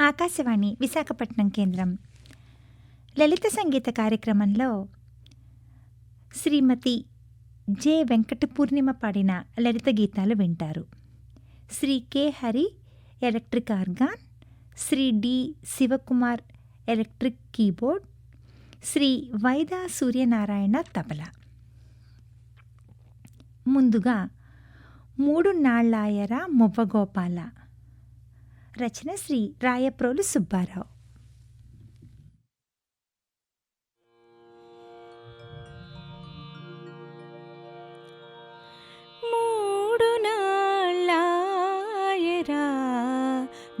ఆకాశవాణి విశాఖపట్నం కేంద్రం. లలిత సంగీత కార్యక్రమంలో శ్రీమతి జె వెంకట పూర్ణిమ పాడిన లలిత గీతాలు వింటారు. Shri K Hari electric organ. Shri D Sivakumar electric keyboard. Shri Vaida Suryanarayana tabla. ముందుగా మూడు నాళ్ళాయరా మువ్వగోపాల రచన శ్రీ రాయప్రోలు సుబ్బారావు.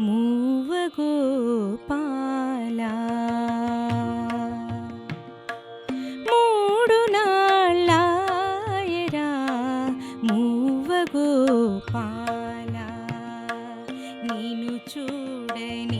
మూవగోపాలా మూడు నాళ్ళాయరా మూవగోపాల చూడని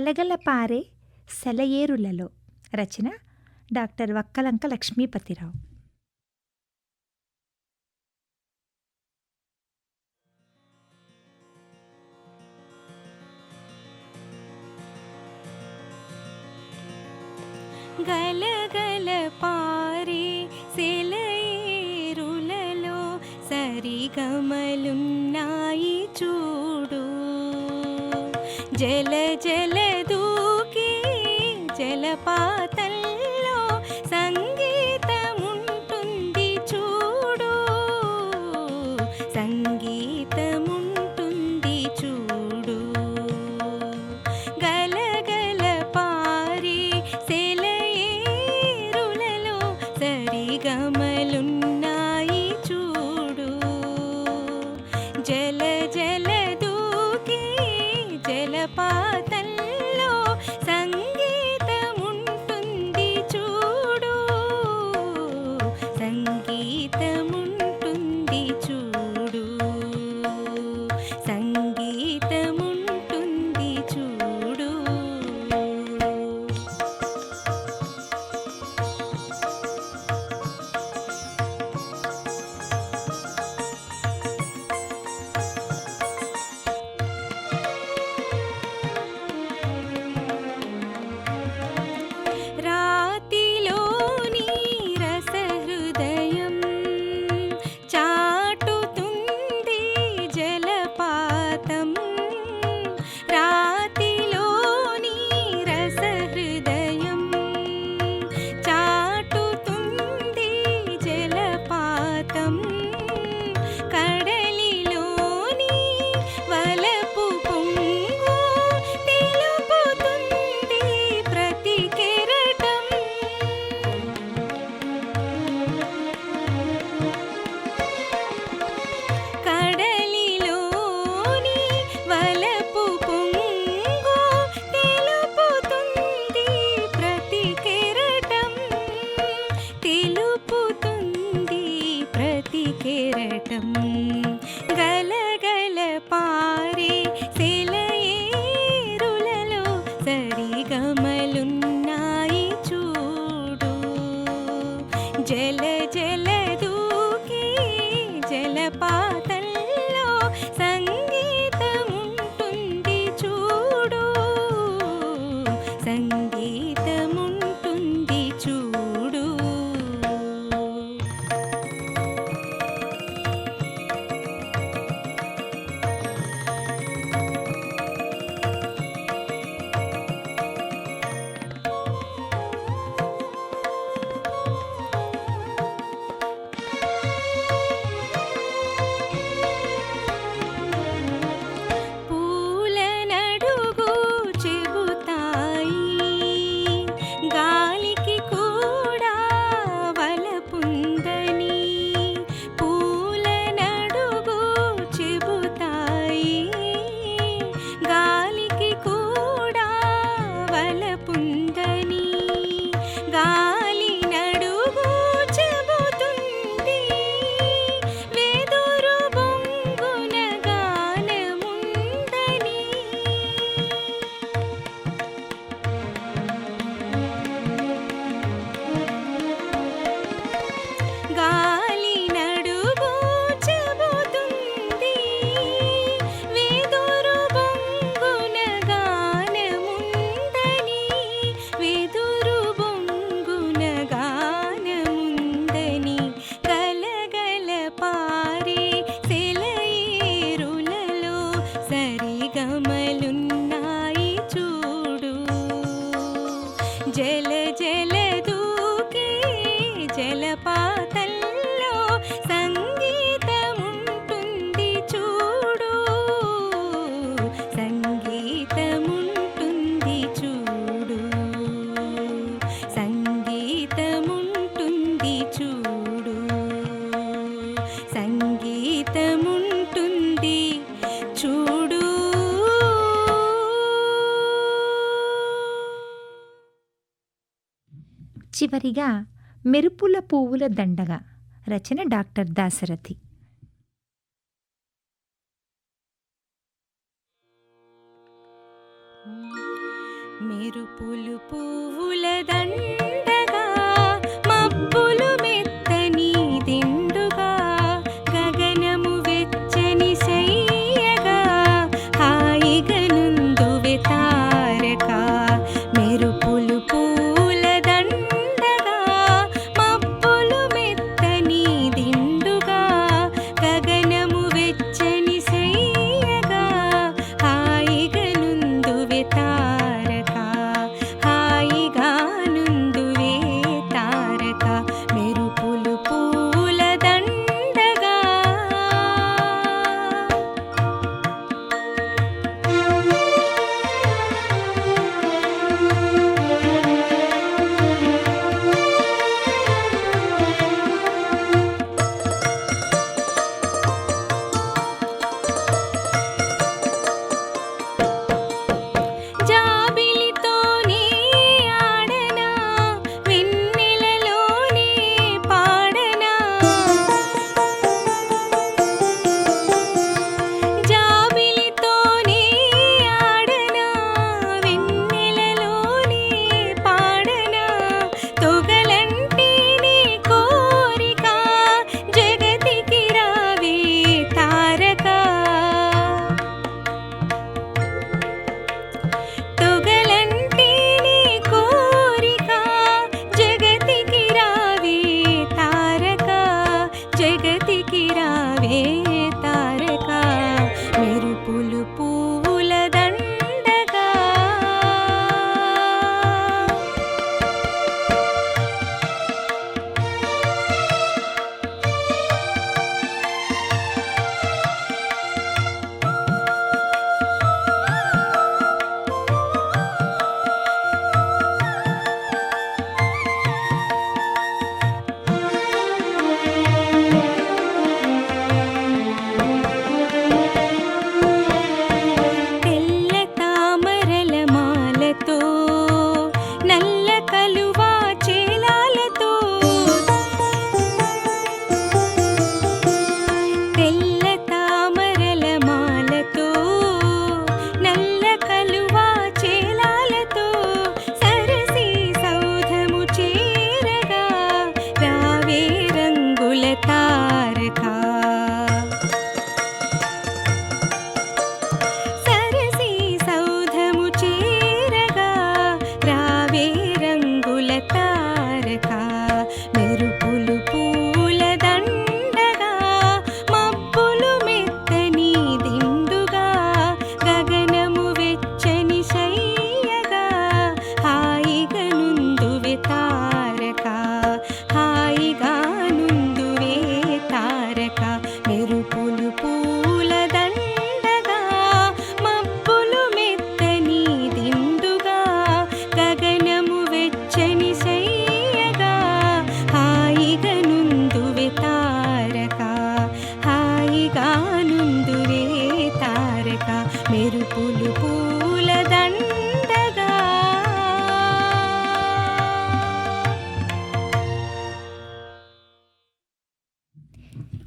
గలగల పారే సెలయేరులలో. రచన డాక్టర్ వక్కలంక లక్ష్మీపతిరావు. గలగల పారే సెలయేరులలో సరిగమలున్నాయి చూడు. జల జల পাতা कृपा చివరిగా మెరుపుల పువ్వుల దండగా రచన డాక్టర్ దాశరథి. మెరుపులు పువ్వుల దండ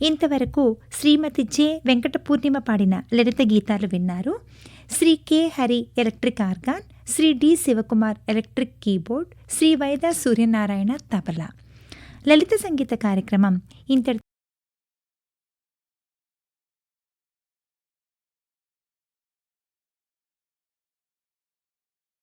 ఇంతవరకు శ్రీమతి జె. వెంకట పూర్ణిమ పాడిన లలిత గీతాలు విన్నారు. Shri K. Hari electric organ Shri D. Sivakumar electric keyboard Shri Vaida Suryanarayana tabla. లలిత సంగీత కార్యక్రమం ఇంతటి